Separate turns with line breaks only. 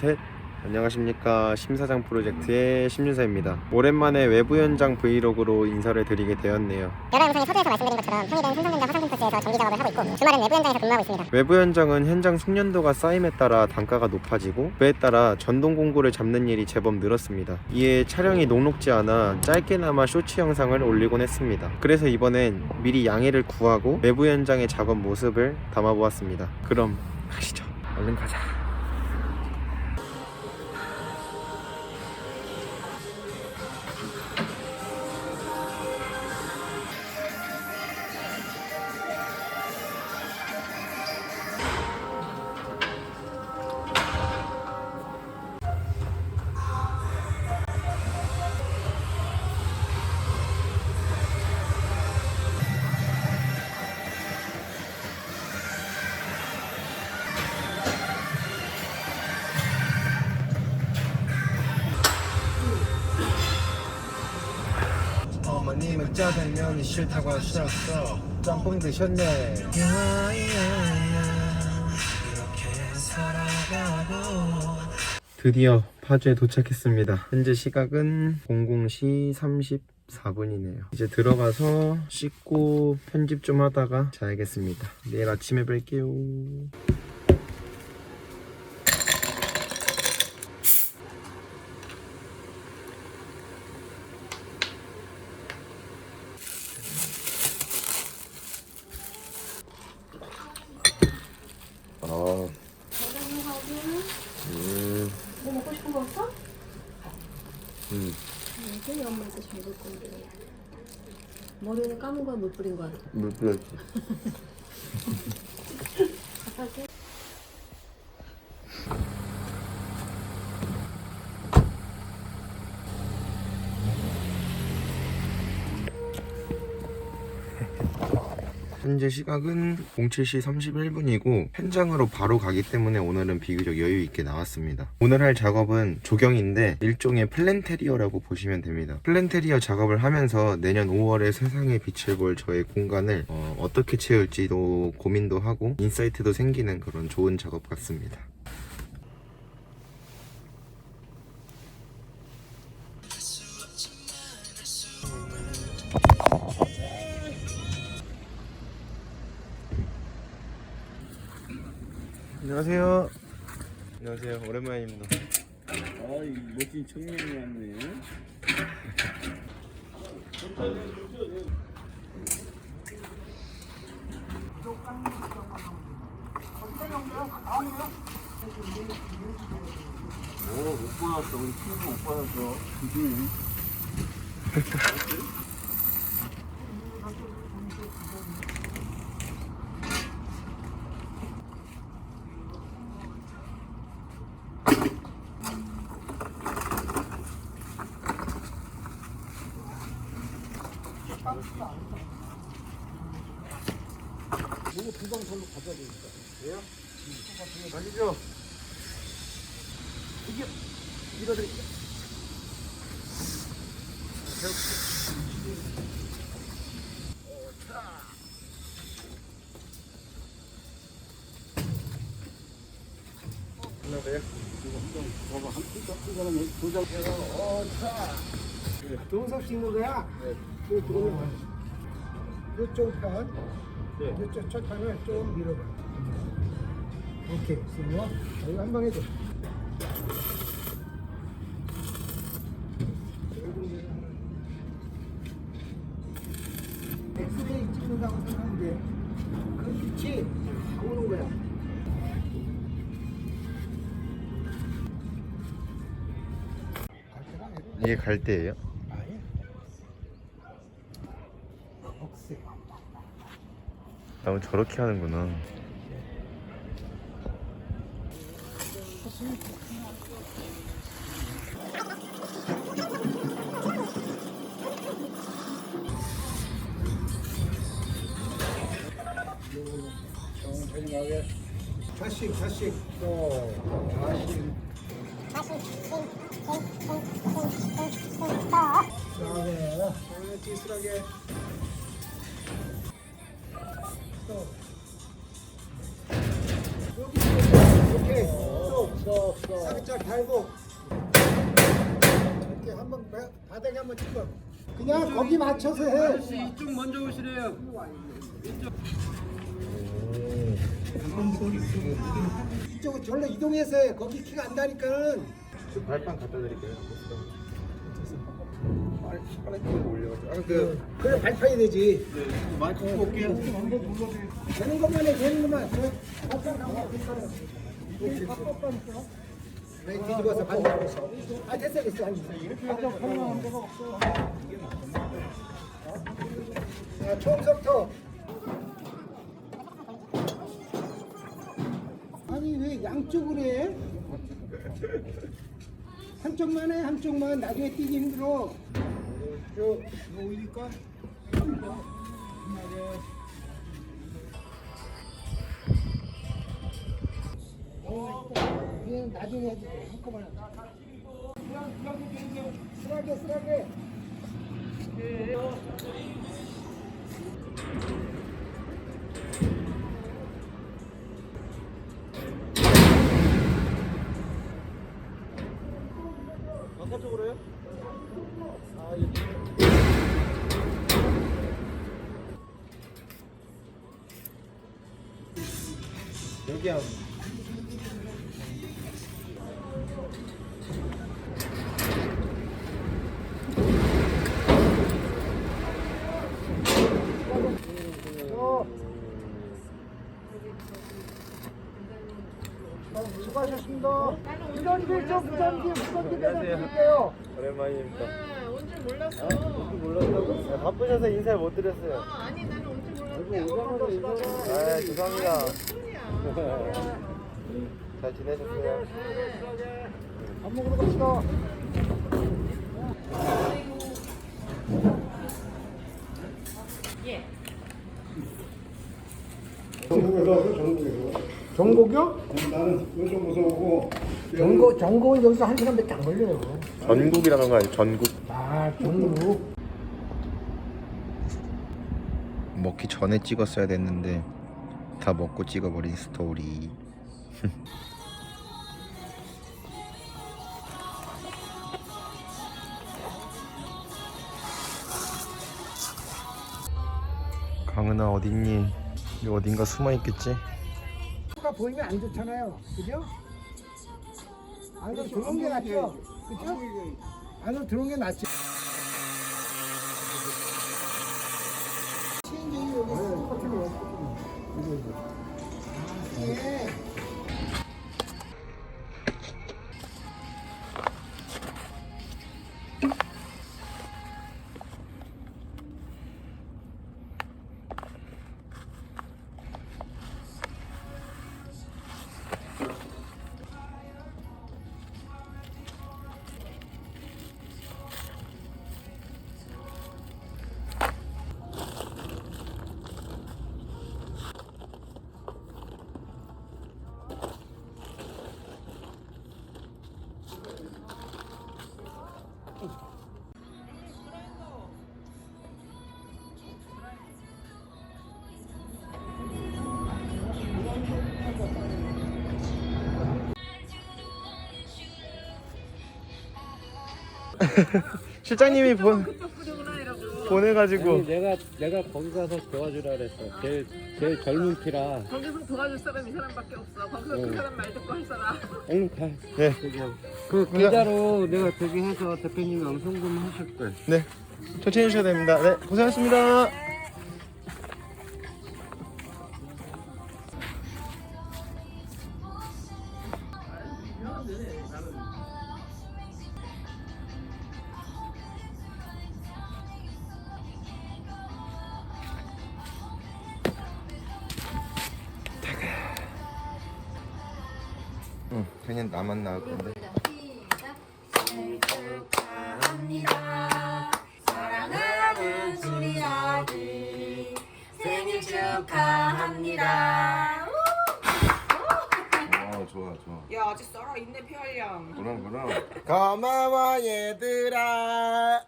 셋. 안녕하십니까. 심사장 프로젝트의 심윤사입니다. 오랜만에 외부 현장 브이로그로 인사를 드리게 되었네요.
여러 영상에 서두에서 말씀드린 것처럼 평일엔 삼성전자 화성캠퍼스에서 정비 작업을 하고 있고 주말엔 외부 현장에서 근무하고 있습니다.
외부 현장은 현장 숙련도가 쌓임에 따라 단가가 높아지고 그에 따라 전동 공구를 잡는 일이 제법 늘었습니다. 이에 촬영이 녹록지 않아 짧게나마 쇼츠 영상을 올리곤 했습니다. 그래서 이번엔 미리 양해를 구하고 외부 현장의 작업 모습을 담아보았습니다. 그럼 가시죠. 얼른 가자 짜장면이 싫다고 하셨어. 짬뽕 드셨네. 드디어 파주에 도착했습니다. 현재 시각은 00시 34분이네요. 이제 들어가서 씻고 편집 좀 하다가 자야겠습니다. 내일 아침에 뵐게요 아, 음,
뭐 먹고 싶은 거 없어?
음,
괜히 엄마한테 잘 볼 건데. 머리는 감은 거야, 물 뿌린 거야?
물 뿌렸지. 현재 시각은 07시 31분이고 현장으로 바로 가기 때문에 오늘은 비교적 여유 있게 나왔습니다. 오늘 할 작업은 조경인데 일종의 플랜테리어라고 보시면 됩니다. 플랜테리어 작업을 하면서 내년 5월에 세상의 빛을 볼 저의 공간을 어, 떻게 채울지도 고민도 하고 인사이트도 생기는 그런 좋은 작업 같습니다. 안녕하세요. 안녕하세요. 오랜만입니다.
아이 멋진 청년이 왔네. 오못 받았어 우리 친구 못 받았어. 그지?
가시죠.
동석 씨 있는 거야? 네. 들어오면 이쪽 편,
네.
이쪽 첫 편을 좀 밀어봐. 오케이, 쓰고 이거 한 방 해줘. 엑스레이 찍는다고 생각하면 돼. 그 빛이 다 오는 거야.
이게 갈대예요?
아예 억세.
나 저렇게 하는구나.
천천히 가게. 좌식, 좌식, 또 좌식. 싸게, 아, 찌스하게. 달고 이렇게 한번 바- 바닥에 한번 찍어. 그냥 거기 맞춰서 해.
이쪽 먼저 오시래요.
이쪽은 절로 이동해서 해. 거기 키가 안 나니까.
그 발판 갖다 드릴게요. 아, 그
그래 발판이 되지.
마이크 끄고 올게요.
되는 것만 해. 되는 것만. 저 바짝 나와. 이렇게 빡빡빡 네, 뒤집어서 반대로 서. 아 됐어 됐어. 아니, 이렇게 하자. 설명한 데가 없어. 자 처음부터. 아니 왜 양쪽으로 해? 한쪽만 해 한쪽만 나중에 뛰기 힘들어. 저 이거 올릴까? 그냥 나중에 해도 돼. 한꺼번에. 쓰라게 쓰라게.
여기 한
수고하셨습니다. 무전기 좀 무전기 무전기 내려드릴게요.
오랜만입니다.
온줄 몰랐어.
혹시 몰랐다고? 아, 바쁘셔서 인사를 못 드렸어요.
아니 나는 온 줄 몰랐어.
아 죄송합니다. 잘 지내셨어요?
밥 먹으러 갑시다.
예.
전국에서 전국에서
전곡이요?
나는 요즘 무서우고
전곡 전곡은 여기서 한 시간밖에 안 걸려요.
전국이라는 거 아니에요? 전국.
아 전곡.
먹기 전에 찍었어야 됐는데 다 먹고 찍어버린 스토리. 강은아 어딨니? 여기 어딘가 숨어 있겠지?
가 보이면 안 좋잖아요. 그죠? 안으로 들어온 게 낫죠? 그죠? 안으로 들어온 게 낫지.
실장님이 보, 보내가지고
내가 내가 거기 가서 도와주라 그랬어. 제일 제일 젊은 피라.
거기서 도와줄 사람 이 사람밖에 없어. 거기서 그 사람 말 듣고 할 사람.
얼른 가.
네.
그 계좌로 내가 저기 해서 대표님 양성금 하실 거예요.
네 천천히 해주셔야 됩니다. 네 고생하셨습니다. 응, 괜히 나만 나올 건데.
사랑하는 우리 아들 생일 축하합니다.
어, 좋아, 좋아.
야 아직 썰어 있네 폐활량.
그럼, 그럼. 고마워, 얘들아.